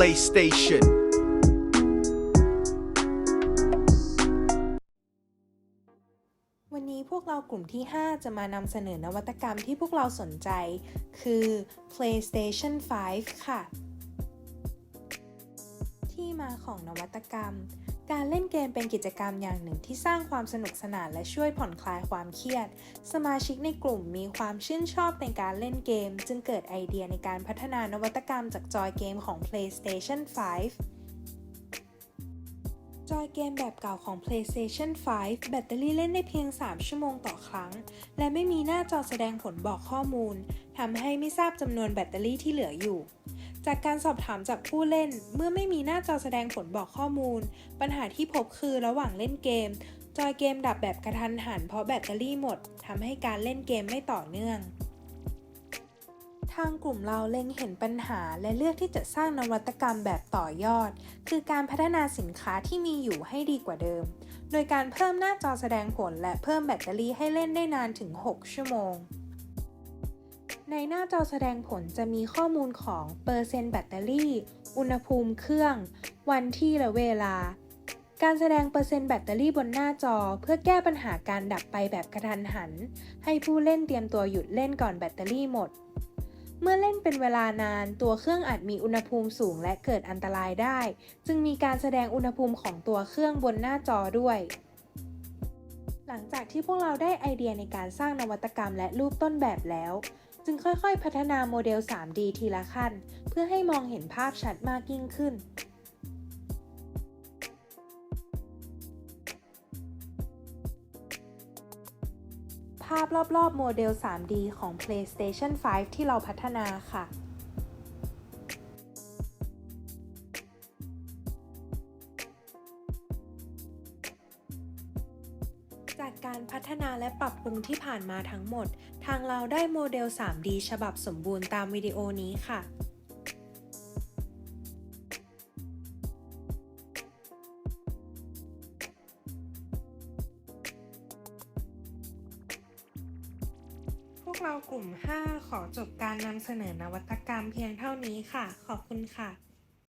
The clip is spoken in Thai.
PlayStation วันนี้พวกเรากลุ่มที่ 5 จะมานำเสนอนวัตกรรมที่พวกเราสนใจ คือ PlayStation 5 ค่ะ ที่มาของนวัตกรรม การเล่นเกมเป็นกิจกรรมอย่างหนึ่งที่สร้างความสนุกสนานและช่วยผ่อนคลายความเครียด สมาชิกในกลุ่มมีความชื่นชอบในการเล่นเกม จึงเกิดไอเดียในการพัฒนานวัตกรรมจากจอยเกมของ PlayStation 5 จอยเกมแบบเก่าของ PlayStation 5 แบตเตอรี่เล่นได้เพียง 3 ชั่วโมงต่อครั้ง และไม่มีหน้าจอแสดงผลบอกข้อมูลทำให้ไม่ทราบจำนวนแบตเตอรี่ที่เหลืออยู่ จากการสอบถามจากผู้เล่น เมื่อไม่มีหน้าจอแสดงผลบอกข้อมูล ปัญหาที่พบคือระหว่างเล่นเกม จอยเกมดับแบบกระทันหันเพราะแบตเตอรี่หมดทำให้การเล่นเกมไม่ต่อเนื่อง ทางกลุ่มเราเล็งเห็นปัญหาและเลือกที่จะสร้างนวัตกรรมแบบต่อยอด คือการพัฒนาสินค้าที่มีอยู่ให้ดีกว่าเดิม โดยการเพิ่มหน้าจอแสดงผลและเพิ่มแบตเตอรี่ให้เล่นได้นานถึง 6 ชั่วโมง ในหน้าจอแสดงผลจะมีข้อมูลของเปอร์เซ็นต์แบตเตอรี่ อุณหภูมิเครื่อง วันที่และเวลา การแสดงเปอร์เซ็นต์แบตเตอรี่บนหน้าจอเพื่อแก้ปัญหาการดับไปแบบกระทันหัน ให้ผู้เล่นเตรียมตัวหยุดเล่นก่อนแบตเตอรี่หมด เมื่อเล่นเป็นเวลานานตัวเครื่องอาจมีอุณหภูมิสูงและเกิดอันตรายได้ จึงมีการแสดงอุณหภูมิของตัวเครื่องบนหน้าจอด้วยหลังจากที่พวกเราได้ไอเดียในการสร้างนวัตกรรมและรูปต้นแบบแล้ว จึงค่อยๆ พัฒนาโมเดล 3D ทีละขั้น เพื่อให้มองเห็นภาพชัดมากยิ่งขึ้นภาพรอบๆ โมเดล 3D ของ PlayStation 5 ที่เราพัฒนาค่ะ จากการพัฒนาและปรับปรุงที่ผ่านมาทั้งหมด ทางเราได้โมเดล 3D ฉบับสมบูรณ์ตามวิดีโอนี้ค่ะพวกเรากลุ่ม 5 ขอจบการนำเสนอนวัตกรรมเพียงเท่านี้ค่ะ ขอบคุณค่ะ